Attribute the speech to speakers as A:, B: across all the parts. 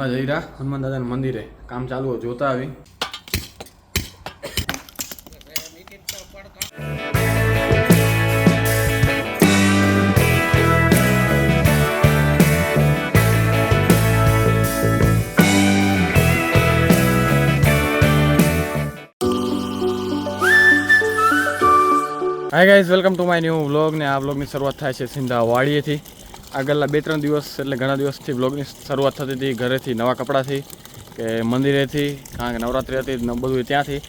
A: હમણાં જઈ રહ્યા હનુમાન દાદાના મંદિરે. કામ ચાલુ જોતા આવી. Hi guys welcome to my new vlog ને આ વ્લોગની શરૂઆત થાય છે સિંધા વાડીએથી. આગળના બે ત્રણ દિવસ એટલે ઘણા દિવસથી બ્લોગની શરૂઆત થતી હતી ઘરેથી નવા કપડાથી કે મંદિરેથી કારણ કે નવરાત્રિ હતી બધું ત્યાંથી.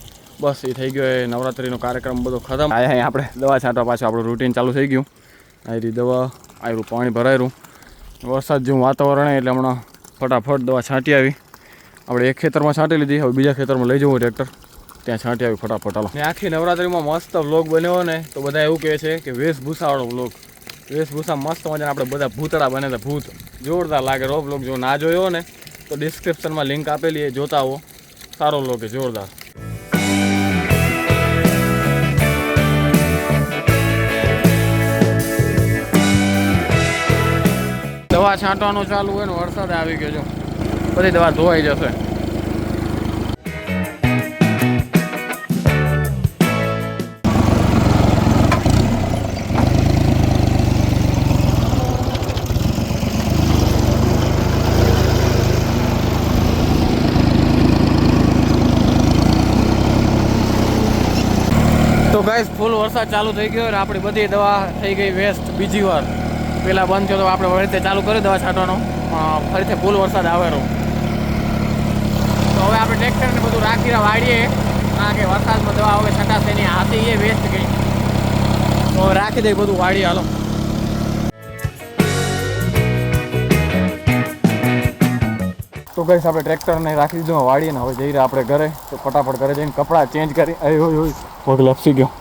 A: બસ એ થઈ ગયો એ નવરાત્રિનો કાર્યક્રમ બધો ખતમ. અહીંયા અહીં આપણે દવા છાંટવા પાછું આપણું રૂટીન ચાલુ થઈ ગયું. આવી દવા આવ્યું પાણી ભરાયું વરસાદ જેવું વાતાવરણ એટલે હમણાં ફટાફટ દવા છાંટી આવી. આપણે એક ખેતરમાં છાંટી લીધી હવે બીજા ખેતરમાં લઈ જવું ટ્રેક્ટર. ત્યાં છાંટી આવી ફટાફટ હાલો. ને આખી નવરાત્રીમાં મસ્ત વ્લોગ બન્યો ને તો બધા એવું કહે છે કે વેશભૂષાવાળો વ્લોગ વેશભૂષા મસ્ત મજાના આપણે બધા ભૂતળા બને તો ભૂત જોરદાર લાગે રો વ્લોગ જો ના જોયો ને, તો ડિસ્ક્રિપ્શનમાં લિંક આપેલી એ જોતા હો સારો વ્લોગ જોરદાર. દવા છાંટવાનું ચાલુ હોય ને વરસાદ આવી ગયો જો બધી દવા ધોવાઈ જશે. ગાઈસ ફૂલ વરસાદ ચાલુ થઈ ગયો અને આપણી બધી દવા થઈ ગઈ વેસ્ટ બીજી વાર. પેલા બંધ થયો તો આપણે ફરીથી ચાલુ કરી દવા છાંટવાનો. ફરીથી ફૂલ વરસાદ આવેલો તો હવે આપણે ટ્રેક્ટરને બધું રાખીને વાળીએ. કારણ કે વરસાદમાં દવા હવે છટાશે નહીં. હાથી એ વેસ્ટ ગઈ તો રાખી દઈ બધું વાળી હાલો. તો ગઈશ આપણે ટ્રેક્ટરને રાખી દીધું વાળીને હવે જઈ રહ્યા આપણે ઘરે. તો ફટાફટ ઘરે જઈને કપડાં ચેન્જ કરી. અય હોય હોય પગ લપસી ગયો.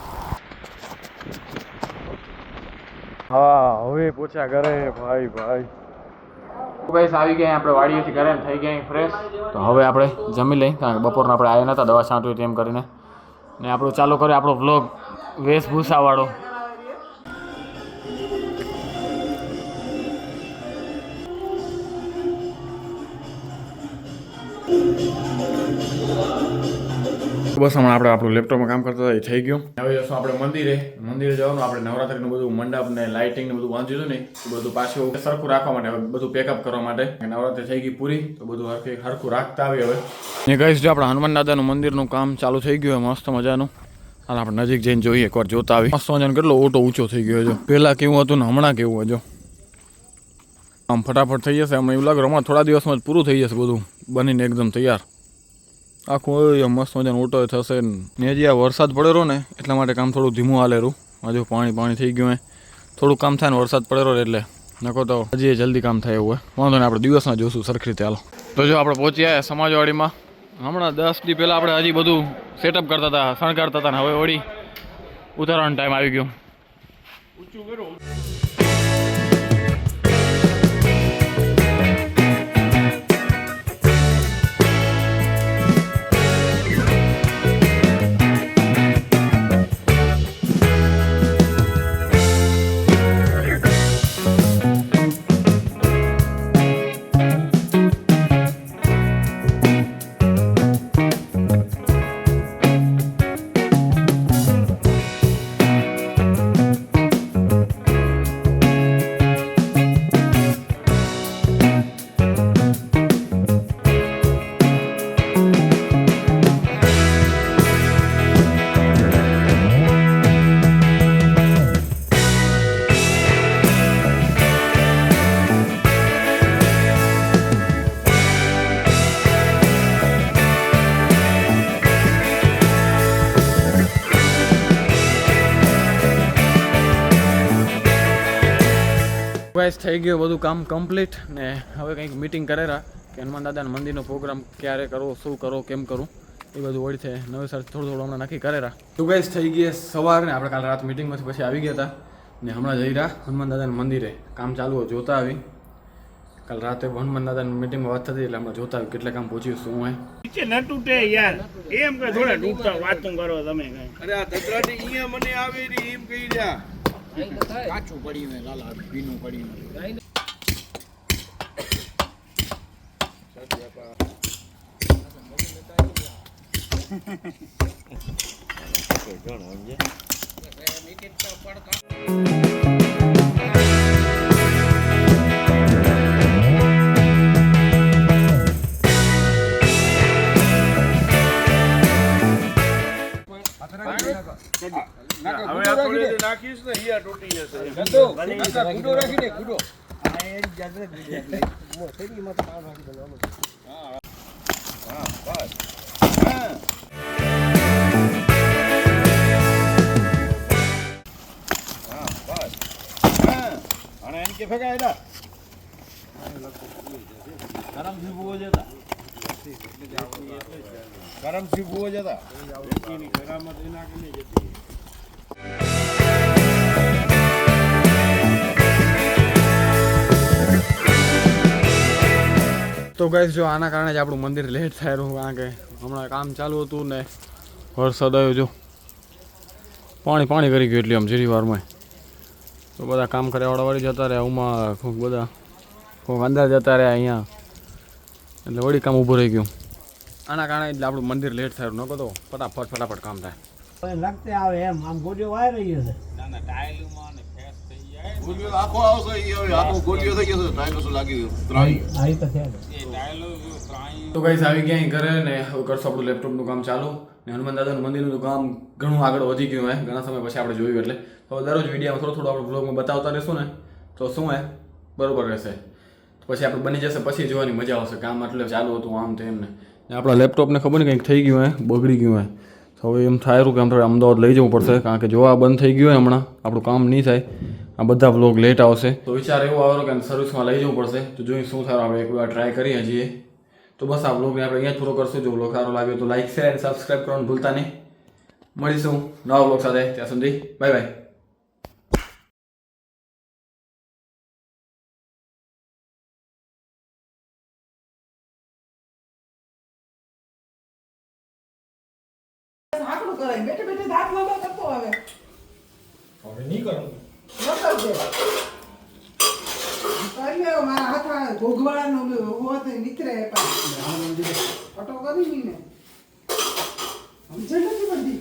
A: હવે પૂછ્યા ઘરે ભાઈ ભાઈ. ગઈશ આવી ગયા આપણે વાડીએથી ઘરે થઈ ગયા ફ્રેશ તો હવે આપણે જમી લઈ કારણ કે બપોરના આપણે આવ્યા નતા, દવા છાંટવી તેમ કરીને. ને આપણું ચાલુ કરે આપણો વ્લોગ વેશભૂષાવાળો. બસ હમણાં આપણે આપણું લેપટોપમાં કામ કરતા હતા એ થઈ ગયું. હવે જશું આપણે મંદિરે મંદિરે જવાનું આપણે નવરાત્રીનું બધું મંડપ ને લાઇટિંગ ને બધું હતું ને એ બધું પાછું સરખું રાખવા માટે બધું પેકઅપ કરવા માટે. નવરાત્રી થઈ ગઈ પૂરી તો બધું હરખી હરખું રાખતા આવી હવે. ને કહીશ જો આપણે હનુમાન દાદાનું મંદિરનું કામ ચાલુ થઈ ગયું મસ્ત મજાનું. હાલ આપણે નજીક જઈને જોઈએ એકવાર જોતા આવી મસ્ત મજાનો કેટલો ઓટો ઊંચો થઈ ગયો છે પહેલાં કેવું હતું ને હમણાં કેવું હજો આમ ફટાફટ થઈ જશે હમણાં એવું લાગે હમણાં થોડા દિવસમાં જ પૂરું થઈ જશે બધું. બનીને એકદમ તૈયાર. આખું હોય મસ્ત મજાનો ઓટો થશે ને. હજી આ વરસાદ પડેલો ને, એટલા માટે કામ થોડું ધીમું હાલેરું હજુ પાણી પાણી થઈ ગયું થોડું કામ થાય ને વરસાદ પડેલો એટલે. નકો તો હજી જલ્દી કામ થાય એવું હોય વાંધો ને આપણે દિવસમાં જોશું સરખી રીતે હાલો. તો જો આપણે પહોંચી આવ્યા સમાજવાડીમાં. હમણાં દસ દી પહેલાં આપણે હજી બધું સેટઅપ કરતા હતા, શણગારતા હતા ને, હવે વળી ઉતારવાનો ટાઈમ આવી ગયો. ગાઈસ થઈ ગયું બધું કામ કમ્પ્લીટ ને હવે કંઈક મિટિંગ કરેલા કે હનુમાન દાદાના મંદિરનો પ્રોગ્રામ ક્યારે કરવો શું કરો કેમ કરું એ બધું વળી છે. નવેસર થોડું થોડું હમણાં નક્કી કરેલા. તો ગાઈસ થઈ ગઈ સવાર ને આપણે કાલ રાત મિટિંગમાંથી પછી આવી ગયા હતા. ને હમણાં જઈ રહ્યા હનુમાન દાદાના મંદિરે. કામ ચાલુ હોય જોતા આવી. કાલ રાતે હનુમાન દાદાની મિટિંગમાં વાત થતી એટલે હમણાં જોતા આવી કેટલા કામ પહોંચ્યું શું હોય.
B: નીચે ન તૂટે યાર. એમ કે થોડા તૂટતા વાતું કરો તમે
C: અરે આ ધતરાટી અહીંયા મને આવી રી એમ કહી રહ્યા.
B: કાચું પડી મેં લાલા ભીનું પડી
C: હવે આ થોડી નાખીશ ને હિયા તૂટી જશે. અને એમ કે ફેંકાય એડા ગરમ ભીગવો જતા ગરમ ભીગવો જતા ગરમ નાખીને જતી
A: તો ગાઈસ જો આના કારણે જ આપણું મંદિર લેટ થાય રહ્યું, કારણ કે હમણાં કામ ચાલુ હતું ને વરસાદ આવ્યો જો. પાણી પાણી કરી ગયું એટલે આમ જીરી વારમાં તો બધા કામ કર્યાવાળા વળી જતા રહ્યા, ઉમાં કોઈક બધા કોઈક અંદર જતા રહ્યા અહીંયા. એટલે વળી કામ ઊભું રહી ગયું. આના કારણે એટલે આપણું મંદિર લેટ થાય ન તો ફટાફટ ફટાફટ કામ થાય.
D: લગતે આવે એમ. આમ ગોળીઓ વાય રહી છે
C: ગોલીઓ આખો આવશે ઈ હવે. આખો ગોલીઓ થઈ ગયો છે. શું લાગી ગયું? ત્રણ
D: આ રીતે છે
A: તો ગાઈસ આવી ગયા ઘરે ને હવે કરશું આપણું લેપટોપનું કામ ચાલુ. ને હનુમાન દાદાનું મંદિરનું તો કામ ઘણું આગળ વધી ગયું હે. ઘણા સમય પછી આપણે જોયું એટલે. તો દરરોજ વિડીયોમાં થોડું થોડું આપણે બ્લોગમાં બતાવતા રહેશું ને. તો શું હે? બરોબર રહેશે. તો પછી આપણે બની જશે પછી જોવાની મજા આવશે. કામ એટલે ચાલુ હતું આમ તેમ ને. ને આપણા લેપટોપને ખબર ને કંઈક થઈ ગયું હોય બગડી ગયું હે. તો હવે એમ થાય કે આમ થોડું અમદાવાદ લઈ જવું પડશે, કારણ કે જો આ બંધ થઈ ગયું હોય હમણાં, આપણું કામ નહીં થાય. આ બધા વ્લોગ લેટ આવશે. તો વિચાર એવો આવ્યો કે સર્વિસમાં લઈ જવું પડશે. તો જોઈએ શું થાય આપણે એકવાર ટ્રાય કરીએ હજી તો બસ આ વ્લોગને આપણે અહીંયા જ પૂરો કરશું. જો વ્લોગ સારો લાગ્યો તો લાઈક શેર અને સબસ્ક્રાઈબ કરવાનું ભૂલતા નહીં. મળીશું નવા વ્લોગ સાથે. ત્યાં સુધી બાય બાય
E: આકડું કરાય. બેઠે બેઠે દાંત લાંબા કરતો હવે હવે નહીં કરું. કરી લે મારા હાથમાં ભોગવાળાનો હોત નીકળે પાછો. ફટો કરી ને સમજે નથી પડતી